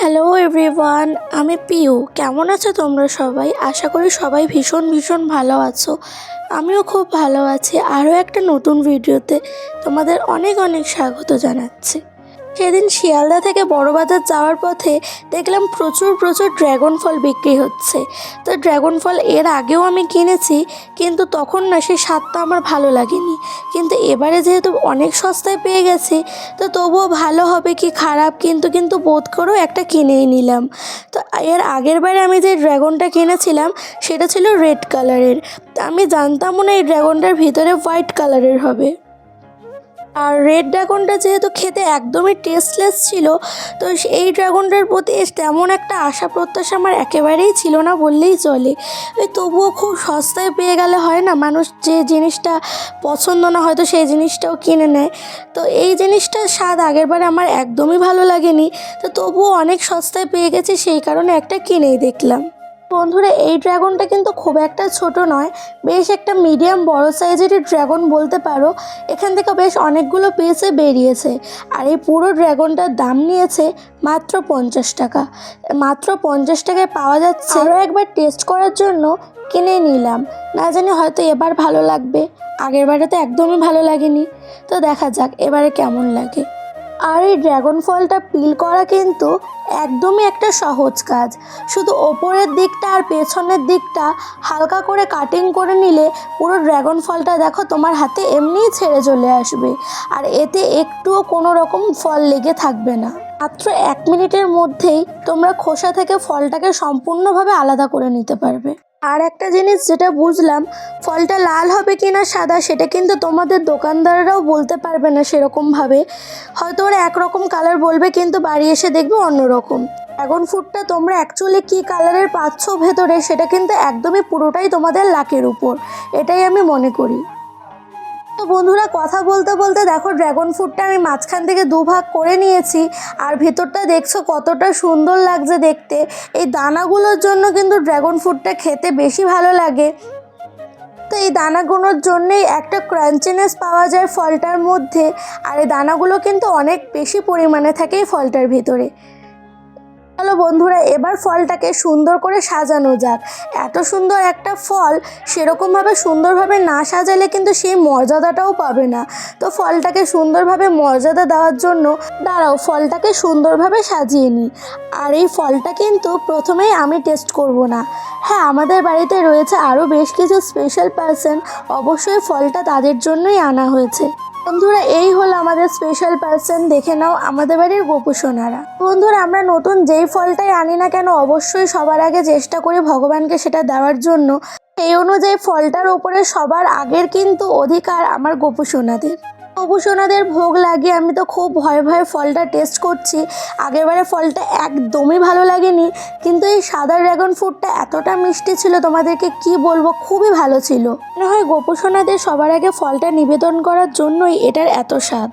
Hello everyone আমি পিউ। কেমন আছো তোমরা সবাই? আশা করি সবাই ভীষণ ভীষণ ভালো আছো। আমিও খুব ভালো আছি। আরও একটা নতুন ভিডিওতে তোমাদের অনেক অনেক স্বাগত জানাচ্ছি। সেদিন শিয়ালদা থেকে বড়বাজার যাওয়ার পথে দেখলাম প্রচুর প্রচুর ড্রাগন ফল বিক্রি হচ্ছে। তো ড্রাগন ফল এর আগেও আমি কিনেছি, কিন্তু তখন না সেই স্বাদটা আমার ভালো লাগেনি। কিন্তু এবারে যেহেতু অনেক সস্তায় পেয়ে গেছি, তো তবুও ভালো হবে কি খারাপ কিন্তু কিন্তু বোধ করেও একটা কিনেই নিলাম। তো এর আগের বারে আমি যে ড্রাগনটা কিনেছিলাম, সেটা ছিল রেড কালারের। আমি জানতামও না এই ড্রাগনটার ভিতরে হোয়াইট কালারের হবে। আর রেড ড্রাগনটা যেহেতু খেতে একদমই টেস্টলেস ছিল, তো এই ড্রাগনটার প্রতি তেমন একটা আশা প্রত্যাশা আমার একেবারেই ছিল না বললেই চলে। ওই তবুও খুব সস্তায় পেয়ে গেলে হয় না, মানুষ যে জিনিসটা পছন্দ না হয়তো সেই জিনিসটাও কিনে নেয়। তো এই জিনিসটার স্বাদ আগেরবার আমার একদমই ভালো লাগেনি, তো তবুও অনেক সস্তায় পেয়ে গেছে, সেই কারণে একটা কিনেই দেখলাম। বন্ধুরা, এই ড্রাগনটা কিন্তু খুব একটা ছোট নয়, বেশ একটা মিডিয়াম বড় সাইজেরই ড্রাগন বলতে পারো। এখান থেকে বেশ অনেকগুলো পিসে বেরিয়েছে আর এই পুরো ড্রাগনটার দাম নিয়েছে মাত্র পঞ্চাশ টাকা। মাত্র পঞ্চাশ টাকায় পাওয়া যাচ্ছে। আরও একবার টেস্ট করার জন্য কিনে নিলাম। না জানি হয়তো এবার ভালো লাগবে, আগের বারে তো একদমই ভালো লাগেনি। তো দেখা যাক, এবারে কেমন লাগে। আর এই ড্রাগন ফলটা পিল করা কিন্তু একদমই একটা সহজ কাজ। শুধু ওপরের দিকটা আর পেছনের দিকটা হালকা করে কাটিং করে নিলে পুরো ড্রাগন ফলটা দেখো তোমার হাতে এমনিই ছেড়ে চলে আসবে। আর এতে একটুও কোনো রকম ফল লেগে থাকবে না। মাত্র এক মিনিটের মধ্যেই তোমরা খোসা থেকে ফলটাকে সম্পূর্ণভাবে আলাদা করে নিতে পারবে। আর একটা জিনিস যেটা বুঝলাম, ফলটা লাল হবে কি না সাদা সেটা কিন্তু তোমাদের দোকানদাররাও বলতে পারবে না সেরকমভাবে। হয়তো ওরা একরকম কালার বলবে, কিন্তু বাড়ি এসে দেখবে অন্যরকম। ড্রাগন ফ্রুটটা তোমরা অ্যাকচুয়ালি কী কালারের পাচ্ছ ভেতরে, সেটা কিন্তু একদমই পুরোটাই তোমাদের লাকের উপর। এটাই আমি মনে করি। তো বন্ধুরা, কথা বলতে বলতে দেখো ড্রাগন ফ্রুটটা আমি মাঝখান থেকে দুভাগ করে নিয়েছি, আর ভেতরটা দেখছ কতটা সুন্দর লাগছে দেখতে। এই দানাগুলোর জন্য কিন্তু ড্রাগন ফ্রুটটা খেতে বেশি ভালো লাগে। তো এই দানাগুলোর জন্যেই একটা ক্রাঞ্চিনেস পাওয়া যায় ফলটার মধ্যে, আর এই দানাগুলো কিন্তু অনেক বেশি পরিমাণে থাকে এই ফলটার ভিতরে। চলো বন্ধুরা, এবার ফলটাকে সুন্দর করে সাজানো যাক। এত সুন্দর একটা ফল সেরকমভাবে সুন্দরভাবে না সাজালে কিন্তু সেই মর্যাদাটাও পাবে না। তো ফলটাকে সুন্দরভাবে মর্যাদা দেওয়ার জন্য দাঁড়াও, ফলটাকে সুন্দরভাবে সাজিয়ে নিই। আর এই ফলটা কিন্তু প্রথমেই আমি টেস্ট করব না। হ্যাঁ আমাদের বাড়িতে রয়েছে আরও বেশ কিছু স্পেশাল পার্সন অবশ্যই ফলটা তাদের জন্যই আনা হয়েছে। বন্ধুরা, এই হলো আমাদের স্পেশাল পার্সন দেখে নাও আমাদের বাড়ির গোপু সোনারা। বন্ধুরা, আমরা নতুন যেই ফলটাই আনি না কেন, অবশ্যই সবার আগে চেষ্টা করি ভগবানকে সেটা দেওয়ার জন্য। সেই অনুযায়ী ফলটার ওপরে সবার আগের কিন্তু অধিকার আমার গোপুসোনাদের গোপুসোনাদের ভোগ লাগিয়ে আমি তো খুব ভয়ে ভয়ে ফলটা টেস্ট করছি। আগেরবারে ফলটা একদমই ভালো লাগেনি, কিন্তু এই সাদা ড্রাগন ফ্রুটটা এতটা মিষ্টি ছিল, তোমাদেরকে কি বলব? খুবই ভালো ছিল। মনে হয় গোপুসোনাদের সবার আগে ফলটা নিবেদন করার জন্যই এটার এত স্বাদ।